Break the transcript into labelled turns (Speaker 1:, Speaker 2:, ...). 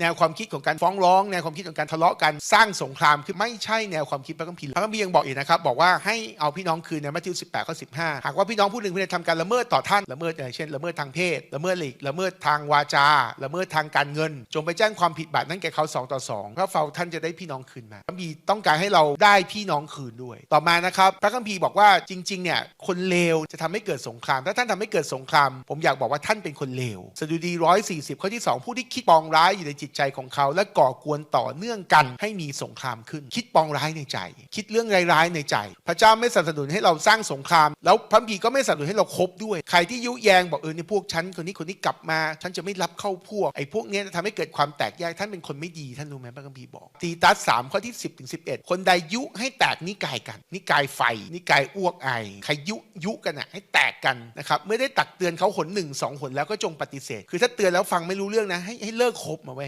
Speaker 1: แนวความคิดของการฟ้องร้อง แนวความคิดของการทะเลาะกันสร้างสงครามคือไม่ใช่แนวความคิดพระคัมภีร์พระคัมภีร์ยังบอกอีกนะครับบอกว่าให้เอาพี่น้องคืนในมัทธิว18ข้อ15 หากว่าพี่น้องผู้หนึ่งผู้ใดทำการละเมิดต่อท่านละเมิดอย่างเช่นละเมิดทางเพศละเมิดหลีกละเมิดทางวาจา ละเมิดทางการเงิน จงไปแจ้งความผิดบาปนั้นแก่เขาสองต่อสองพระเฝ้าท่านจะได้พี่น้องคืนมาพระคัมภีร์ต้องการให้เราได้พี่น้องคืนด้วย ต่อมานะครับพระคัมภีร์บอกว่าจริงๆเนี่ยคนเลวจะทำให้เกิดสงคราม ถ้าท่านทำให้เกิดสงคราม ผมอยากบอกว่าท่านเป็นคนเลวสดุดีร้อยสี่สิบข้อที่สองผู้ที่คิดปองร้ายอยู่ในจิตใจของเขา และก่อกวนต่อเนื่องกันให้มีสงครามขึ้น คิดปองร้ายในใจ คิดเรื่องร้ายๆในใจ พระเจ้าไม่สนับสนุนให้เราสร้างสงคราม แล้วพระคัมภีก็ไม่สนับสนุนให้เราคบด้วย ใครที่ยุแยงบอกเออในพวกฉันคนนี้คนนี้กลับมา ฉันจะไม่รับเข้าพวกไอ้พวกเนี้ยจะทำให้เกิดความแตกแยกท่านเป็นคนไม่ดีท่านรู้ไหมพระคัมภีร์บอกตีตัสสามข้อที่ 10ถึง11 คนใดยุให้แตกนิกายกัน นิกายไฟ นิกายอ้วกไอใครยุยุกันอะให้แตกกันนะครับเมื่อได้ตักเตือนเขาหนหนึ่งสองหนแล้วก็จงปฏิเสธ คือถ้าเตือนแล้วฟังไม่รู้เรื่องนะให้ให้เลิกคบมาไว้